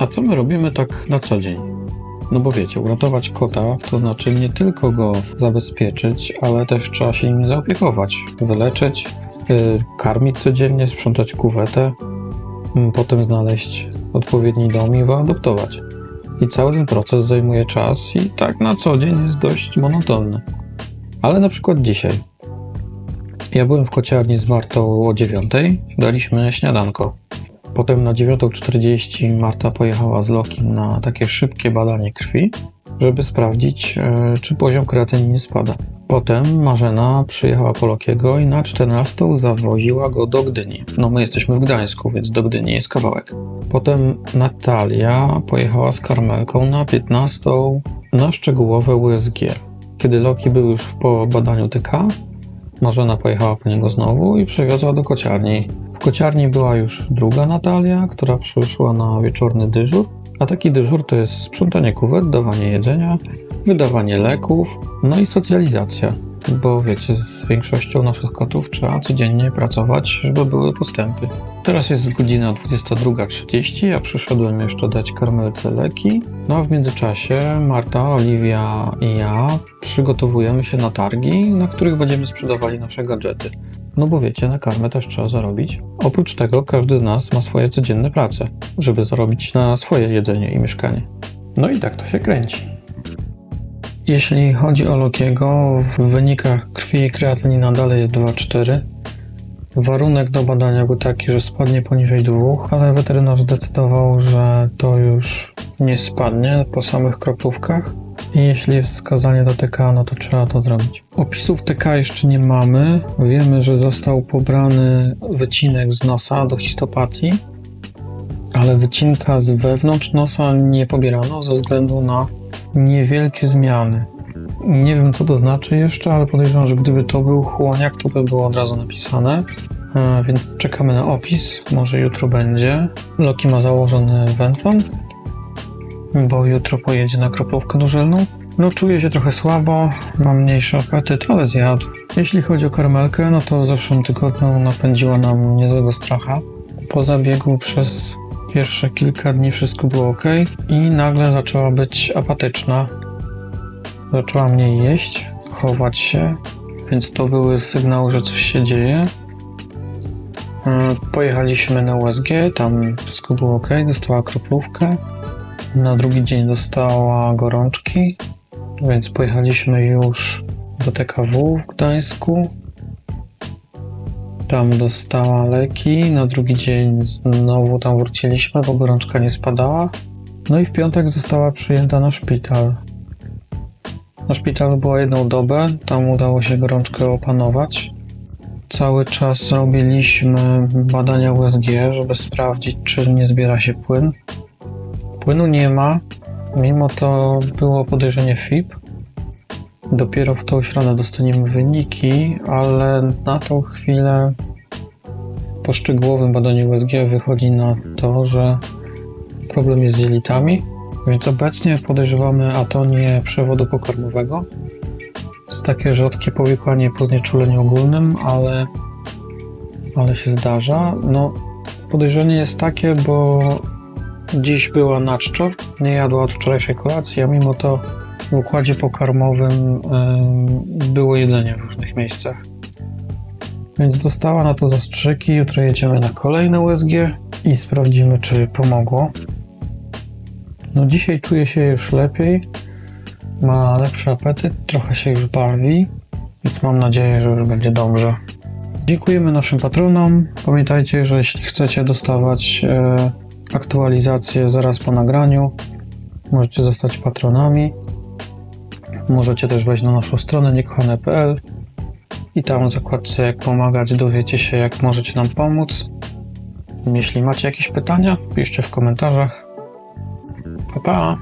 A co my robimy tak na co dzień? No bo wiecie, uratować kota to znaczy nie tylko go zabezpieczyć, ale też trzeba się nim zaopiekować, wyleczyć, yy, karmić codziennie, sprzątać kuwetę, mm, potem znaleźć odpowiedni dom i wyadoptować. I cały ten proces zajmuje czas i tak na co dzień jest dość monotonny. Ale na przykład dzisiaj. Ja byłem w kociarni z Martą o 9, daliśmy śniadanko. Potem na 9.40 Marta pojechała z Lokim na takie szybkie badanie krwi, żeby sprawdzić, e, czy poziom kreatyniny spada. Potem Marzena przyjechała po Lokiego i na 14 zawoziła go do Gdyni. No my jesteśmy w Gdańsku, więc do Gdyni jest kawałek. Potem Natalia pojechała z Karmelką na 15 na szczegółowe USG. Kiedy Loki był już po badaniu TK, Marzena pojechała po niego znowu i przywiozła do kociarni. W kociarni była już druga Natalia, która przyszła na wieczorny dyżur, a taki dyżur to jest sprzątanie kuwet, dawanie jedzenia, wydawanie leków, no i socjalizacja. Bo wiecie, z większością naszych kotów trzeba codziennie pracować, żeby były postępy. Teraz jest godzina 22.30, ja przyszedłem jeszcze dać karmelce leki. No a w międzyczasie Marta, Oliwia i ja przygotowujemy się na targi, na których będziemy sprzedawali nasze gadżety. No bo wiecie, na karmę też trzeba zarobić. Oprócz tego każdy z nas ma swoje codzienne prace, żeby zarobić na swoje jedzenie i mieszkanie. No i tak to się kręci. Jeśli chodzi o Lokiego, w wynikach krwi kreatynina dalej jest 2,4. Warunek do badania był taki, że spadnie poniżej 2, ale weterynarz zdecydował, że to już nie spadnie po samych kroplówkach. I jeśli jest wskazanie do TK, no to trzeba to zrobić. Opisów TK jeszcze nie mamy. Wiemy, że został pobrany wycinek z nosa do histopatii, ale wycinka z wewnątrz nosa nie pobierano ze względu na niewielkie zmiany. Nie wiem, co to znaczy jeszcze, ale podejrzewam, że gdyby to był chłoniak, to by było od razu napisane. E, więc czekamy na opis. Może jutro będzie. Loki ma założony węflon, bo jutro pojedzie na kroplówkę dużelną. No, czuję się trochę słabo, mam mniejszy apetyt, ale zjadł. Jeśli chodzi o karmelkę, no to w zeszłym tygodniu napędziła nam niezłego stracha. Po zabiegu przez pierwsze kilka dni wszystko było ok i nagle zaczęła być apatyczna. Zaczęła mniej jeść, chować się, więc to były sygnały, że coś się dzieje. E, Pojechaliśmy na USG, tam wszystko było ok, dostała kroplówkę. Na drugi dzień dostała gorączki, więc pojechaliśmy już do TKW w Gdańsku. Tam dostała leki, na drugi dzień znowu tam wróciliśmy, bo gorączka nie spadała. No i w piątek została przyjęta na szpital. Na szpitalu była jedną dobę, tam udało się gorączkę opanować. Cały czas robiliśmy badania USG, żeby sprawdzić, czy nie zbiera się płyn. Płynu nie ma, mimo to było podejrzenie FIP. Dopiero w tą środę dostaniemy wyniki, ale na tą chwilę po szczegółowym badaniu USG wychodzi na to, że problem jest z jelitami, więc obecnie podejrzewamy atonię przewodu pokarmowego. Jest takie rzadkie powikłanie po znieczuleniu ogólnym, ale, ale się zdarza. No, podejrzenie jest takie, bo dziś była na czczor, nie jadła od wczorajszej kolacji, a mimo to w układzie pokarmowym ym, było jedzenie w różnych miejscach. Więc dostała na to zastrzyki. Jutro jedziemy na kolejne USG i sprawdzimy, czy pomogło. No dzisiaj czuje się już lepiej. Ma lepszy apetyt, trochę się już bawi, więc mam nadzieję, że już będzie dobrze. Dziękujemy naszym patronom. Pamiętajcie, że jeśli chcecie dostawać e, aktualizacje zaraz po nagraniu, możecie zostać patronami. Możecie też wejść na naszą stronę niekochane.pl i tam w zakładce jak pomagać dowiecie się jak możecie nam pomóc. Jeśli macie jakieś pytania, piszcie w komentarzach. Pa, pa!